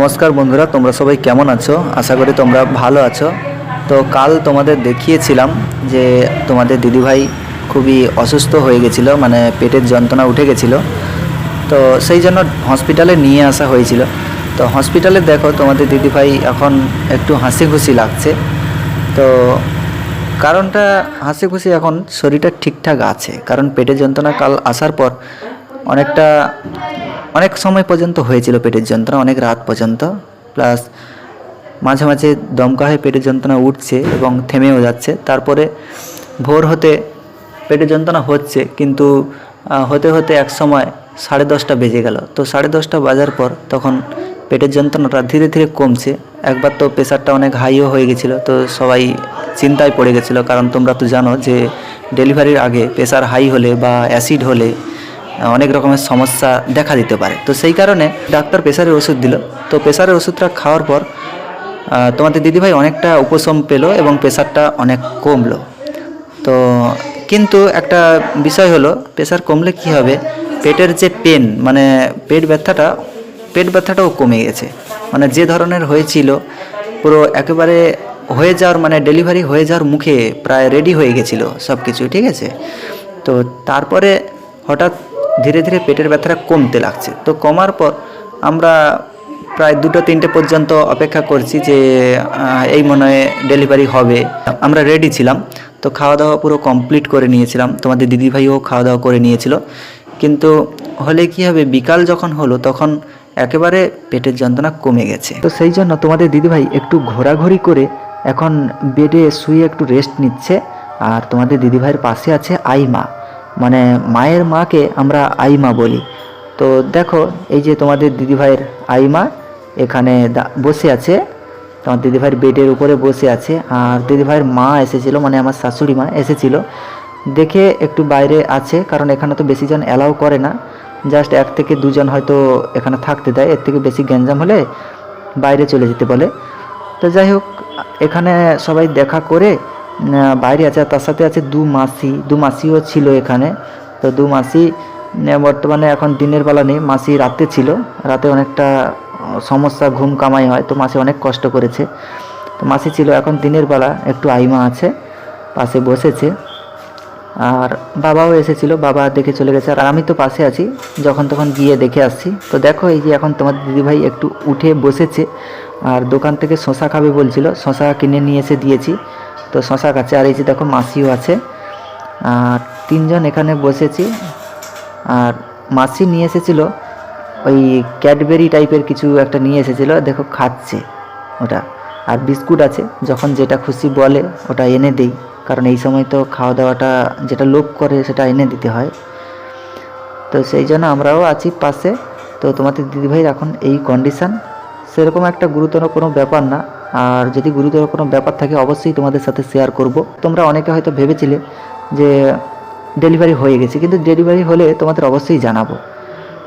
নমস্কার বন্ধুরা, তোমরা সবাই কেমন আছো? আশা করি তোমরা ভালো আছো। তো কাল তোমাদের দেখিয়েছিলাম যে তোমাদের দিদিভাই খুবই অসুস্থ হয়ে গেছিল মানে পেটের যন্ত্রণা উঠে গেছিল। তো সেই জন্য হসপিটালে নিয়ে আসা হয়েছিল। তো হসপিটালে দেখো, তোমাদের দিদিভাই এখন একটু হাসি খুশি লাগছে। তো কারণটা হাসি খুশি এখন শরীরটা ঠিকঠাক আছে, কারণ পেটের যন্ত্রণা কাল আসার পর অনেকটা অনেক সময় পর্যন্ত হয়েছিল পেটের যন্ত্রণা, অনেক রাত পর্যন্ত। প্লাস মাঝে মাঝে দমকা হয়ে পেটের যন্ত্রণা উঠছে এবং থেমেও যাচ্ছে। তারপরে ভোর হতে পেটের যন্ত্রণা হচ্ছে, কিন্তু হতে হতে এক সময় সাড়ে দশটা বেজে গেল। তো সাড়ে দশটা বাজার পর তখন পেটের যন্ত্রণাটা ধীরে ধীরে কমছে। একবার তো প্রেশারটা অনেক হাইও হয়ে গেছিল, তো সবাই চিন্তায় পড়ে গেছিল, কারণ তোমরা তো জানো যে ডেলিভারির আগে প্রেশার হাই হলে বা অ্যাসিড হলে অনেক রকমের সমস্যা দেখা দিতে পারে। তো সেই কারণে ডাক্তার প্রেশারের ওষুধ দিল। তো প্রেশারের ওষুধটা খাওয়ার পর তোমাদের দিদিভাই অনেকটা উপশম পেল এবং প্রেশারটা অনেক কমলো। তো কিন্তু একটা বিষয় হলো প্রেশার কমলে কি হবে? পেটের যে পেন মানে পেট ব্যথাটা, পেট ব্যথাটাও কমে গেছে। মানে যে ধরনের হয়েছিল, পুরো একেবারে হয়ে যাওয়ার মানে ডেলিভারি হয়ে যাওয়ার মুখে প্রায় রেডি হয়ে গেছিল সব কিছু ঠিক আছে? তো তারপরে হঠাৎ ধীরে ধীরে পেটের ব্যথাটা কমতে লাগছে। তো কমার পর আমরা প্রায় দুটো তিনটে পর্যন্ত অপেক্ষা করছি যে এই মনে হয় ডেলিভারি হবে। আমরা রেডি ছিলাম। তো খাওয়া দাওয়া পুরো কমপ্লিট করে নিয়েছিলাম। তোমাদের দিদিভাইও খাওয়া দাওয়া করে নিয়েছিল। কিন্তু হলে কি হবে, বিকাল যখন হলো তখন একেবারে পেটের যন্ত্রণা কমে গেছে। তো সেই জন্য তোমাদের দিদিভাই একটু ঘোরাঘুরি করে এখন বেডে শুয়ে একটু রেস্ট নিচ্ছে। আর তোমাদের দিদিভাইয়ের পাশে আছে আইমা। মানে মায়ের মাকে আমরা আইমা বলি। তো দেখো, এই যে তোমাদের দিদিভাইয়ের আইমা এখানে বসে আছে। তোমার দিদিভাইয়ের বেডের উপরে বসে আছে। আর দিদিভাইয়ের মা এসেছিল মানে আমার শাশুড়ি মা এসেছিল। দেখে একটু বাইরে আছে, কারণ এখানে তো বেশি জন অ্যালাউ করে না। জাস্ট এক থেকে দুজন হয়তো এখানে থাকতে দেয়। এর থেকে বেশি গ্যাঞ্জাম হলে বাইরে চলে যেতে বলে। তো যাই হোক, এখানে সবাই দেখা করে বাইরে আছে, আর তার সাথে আছে দু মাসি। দু মাসিও ছিল এখানে। তো দু মাসি বর্তমানে এখন দিনের বেলা নেই। মাসি রাতে ছিল। রাতে অনেকটা সমস্যা, ঘুম কামাই হয়। তো মাসি অনেক কষ্ট করেছে। তো মাসি ছিল এখন দিনের বেলা। একটু আইমা আছে, পাশে বসেছে। আর বাবাও এসেছিল। বাবা দেখে চলে গেছে। আর আমি তো পাশে আছি। যখন তখন গিয়ে দেখে আসছি। তো দেখো এই যে এখন তোমার দিদিভাই একটু উঠে বসেছে। আর দোকান থেকে শশা খাবে বলছিল। শশা কিনে নিয়ে এসে দিয়েছি। তো শশা খাচ্ছে আর এই যে দেখো মাসিও আছে। আর তিনজন এখানে বসেছি। আর মাসি নিয়ে এসেছিল, ওই ক্যাডবেরি টাইপের কিছু একটা নিয়ে এসেছিল। দেখো খাচ্ছে ওটা। আর বিস্কুট আছে, যখন যেটা খুশি বলে ওটা এনে দেই। কারণ এই সময় তো খাওয়া দাওয়াটা যেটা লোভ করে সেটা এনে দিতে হয়। তো সেই জন্য আমরাও আছি পাশে। তো তোমাদের দিদিভাইয়ের এখন এই কন্ডিশান সেরকম একটা গুরুতর কোনো ব্যাপার না। আর যদি গুরুতর কোনো ব্যাপার থাকে, অবশ্যই তোমাদের সাথে শেয়ার করব। তোমরা অনেকে হয়তো ভেবেছিলে যে ডেলিভারি হয়ে গেছে, কিন্তু ডেলিভারি হলে তোমাদের অবশ্যই জানাব।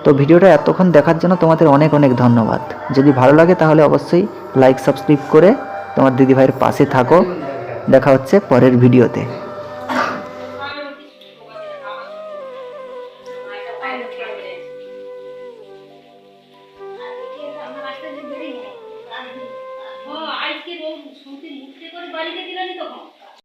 তো ভিডিওটা এতক্ষণ দেখার জন্য তোমাদের অনেক অনেক ধন্যবাদ। যদি ভালো লাগে তাহলে অবশ্যই লাইক সাবস্ক্রাইব করে তোমার দিদিভাইয়ের পাশে থাকো। দেখা হচ্ছে পরের ভিডিওতে।